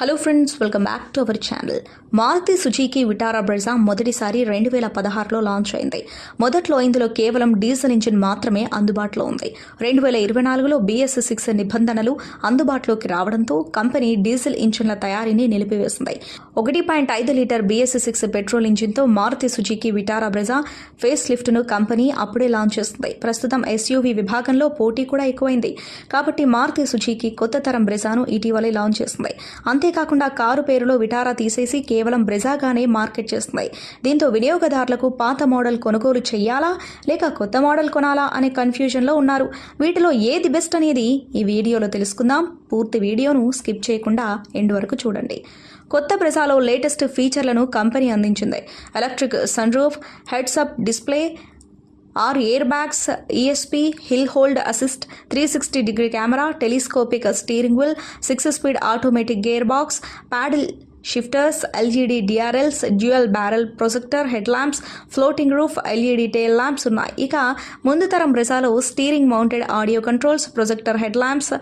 Hello friends welcome back to our channel Maruti Suzuki Vitara Brezza మొదటిసారి రెండు వేల పదహారులో లాంచ్ అయింది. మొదట్లో ఇందులో కేవలం డీజిల్ ఇంజిన్ మాత్రమే అందుబాటులో ఉంది. రెండు వేల ఇరవై నాలుగులో బీఎస్ సిక్స్ నిబంధనలు అందుబాటులోకి రావడంతో కంపెనీ డీజిల్ ఇంజిన్ల తయారీని నిలిపివేసింది. ఒకటి పాయింట్ ఐదు litre BS six petrol ఇంజిన్తో Maruti Suzuki Vitara Brezza face లిఫ్ట్ను company అప్పుడే లాంచ్ చేస్తుంది ప్రస్తుతం ఎస్యూవీ విభాగంలో పోటీ కూడా ఎక్కువైంది. కాబట్టి మారుతి సుజీకి కొత్త తరం బ్రెజాను ఇటీవలే లాంచ్ చేసింది. అంతేకాకుండా కారు పేరులో విటారా తీసేసి కేవలం బ్రెజాగానే మార్కెట్ చేస్తుంది. దీంతో వినియోగదారులకు పాత మోడల్ కొనుగోలు చేయాలా లేక కొత్త మోడల్ కొనాలా అనే కన్ఫ్యూజన్లో ఉన్నారు. వీటిలో ఏది బెస్ట్ అనేది ఈ వీడియోలో తెలుసుకుందాం. పూర్తి వీడియోను స్కిప్ చేయకుండా ఎండ్ వరకు చూడండి. కొత్త బ్రెజాలో లేటెస్ట్ ఫీచర్లను కంపెనీ అందించింది. Electric sun roof heads up display are airbags, ESP, hill hold assist, 360 degree camera, telescopic steering wheel, 6 speed automatic gearbox, paddle shifters LED DRLs dual barrel projector head lamps floating roof LED tail lamps ఉన్నాయి. ఇక ముందు తరం బ్రెసాలో steering mounted audio controls projector head lamps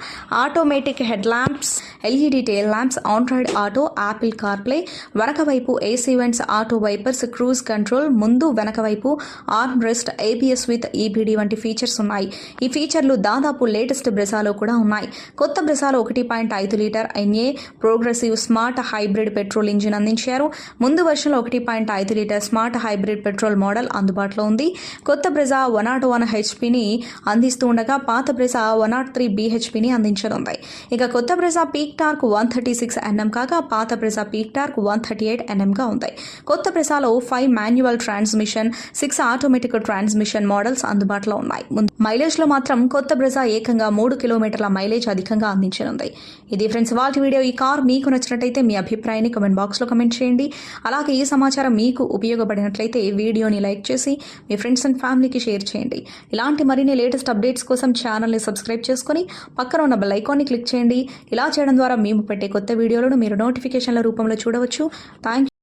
automatic head lamps LED tail lamps Android Auto Apple CarPlay వెనక వైపు AC vents auto wipers cruise control ముందు వెనక వైపు arm rest ABS with EBD వంటి ఫీచర్స్ ఉన్నాయి. ఈ ఫీచర్లు దాదాపు లేటెస్ట్ బ్రెసాలో కూడా ఉన్నాయి. కొత్త బ్రెసాలో ఒకటి పాయింట్ ఐదు litre NA progressive smart hybrid petrol engine అందించారు. ముందు వర్షంలో ఒకటి పాయింట్ ఐదు litre smart hybrid petrol model అందుబాటులో ఉంది. కొత్త బ్రెజా వన్ నాట్ వన్ హెచ్పిని అందిస్తూ ఉండగా పాత బ్రెజా వన్ నాట్ త్రీ బీహెచ్పిని అందించనుంది. ఇక కొత్త Brezza peak torque one thirty six NM కాగా పాత Brezza peak torque one thirty eight ఎన్ఎంగా ఉంది. కొత్త బ్రెజాలో five manual transmission six automatic transmission models అందుబాటులో ఉన్నాయి. మైలేజ్ మైలేజ్లో మాత్రం కొత్త బ్రెజా ఏకంగా మూడు కిలోమీటర్ల మైలేజ్ అధికంగా అందించనుంది. ఇది ఫ్రెండ్స్ వాటి వీడియో. ఈ కార్ మీకు నచ్చినట్టయితే మీ అభిప్రాయం ఉన్నాయని కమెంట్ బాక్స్లో కమెంట్ చేయండి. అలాగే ఈ సమాచారం మీకు ఉపయోగపడినట్లయితే వీడియోని లైక్ చేసి మీ ఫ్రెండ్స్ అండ్ ఫ్యామిలీకి షేర్ చేయండి. ఇలాంటి మరిన్ని లేటెస్ట్ అప్డేట్స్ కోసం ఛానల్ని సబ్స్క్రైబ్ చేసుకొని పక్కన ఉన్న బెల్ ఐకాన్ని క్లిక్ చేయండి. ఇలా చేయడం ద్వారా మేము పెట్టే కొత్త వీడియోలను మీరు నోటిఫికేషన్ల రూపంలో చూడవచ్చు. థ్యాంక్